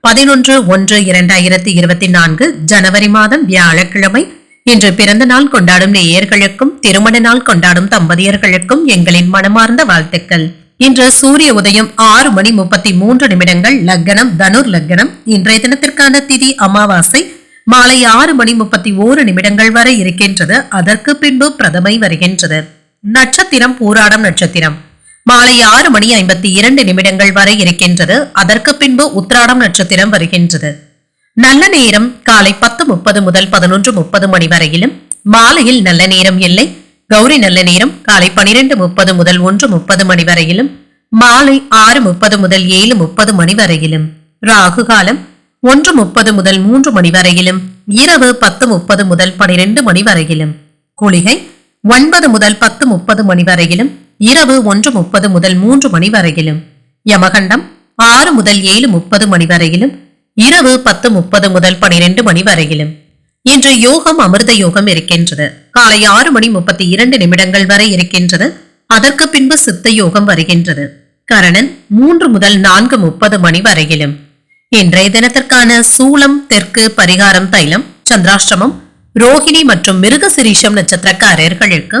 பதினொன்று ஒன்று இரண்டாயிரத்தி இருபத்தி நான்கு ஜனவரி மாதம் வியாழக்கிழமை. இன்று பிறந்த நாள் கொண்டாடும் நேயர்களுக்கும் திருமண நாள் கொண்டாடும் தம்பதியர்களுக்கும் எங்களின் மனமார்ந்த வாழ்த்துக்கள். இன்று சூரிய உதயம் ஆறு மணி முப்பத்தி மூன்று நிமிடங்கள் லக்னம் தனுர் லக்னம். இன்றைய தினத்திற்கான திதி அமாவாசை. மாலை ஆறு மணி முப்பத்தி ஓரு நிமிடங்கள் வரை இருக்கின்றது. அதற்கு பின்பு பிரதமை வருகின்றது. நட்சத்திரம் பூராடம் நட்சத்திரம். மாலை ஆறு மணி ஐம்பத்தி இரண்டு நிமிடங்கள் வரை இருக்கின்றது. அதற்கு பின்பு உத்ராடம் நட்சத்திரம் வருகின்றது. நல்ல நேரம் காலை பத்து முப்பது முதல் பதினொன்று முப்பது மணி வரையிலும். மாலையில் நல்ல நேரம் இல்லை. கௌரி நல்ல நேரம் காலை பனிரெண்டு முப்பது முதல் ஒன்று முப்பது மணி வரையிலும். மாலை ஆறு முப்பது முதல் ஏழு முப்பது மணி வரையிலும். ராகு காலம் ஒன்று முப்பது முதல் மூன்று மணி வரையிலும். இரவு பத்து முப்பது முதல் பனிரெண்டு மணி வரையிலும். குளிகை ஒன்பது முதல் பத்து முப்பது மணி வரையிலும். இரவு ஒன்று முப்பது முதல் மூன்று மணி வரையிலும். யமகண்டம் ஆறு முதல் ஏழு முப்பது மணி வரையிலும். இரவு பத்து முப்பது முதல் பனிரெண்டு மணி வரையிலும். இன்று யோகம் அமிர்த யோகம் இருக்கின்றது. காலை ஆறு மணி முப்பத்தி இரண்டு நிமிடங்கள் வரை இருக்கின்றது. அதற்கு பின்பு சித்த யோகம் வருகின்றது. கரணன் மூன்று முதல் நான்கு முப்பது மணி வரையிலும். இன்றைய தினத்திற்கான சூளம் தெற்கு பரிகாரம் தைலம் சந்திராஷ்டமம் ரோஹிணி மற்றும் மிருகசிரீஷம் நட்சத்திரக்காரர்களுக்கு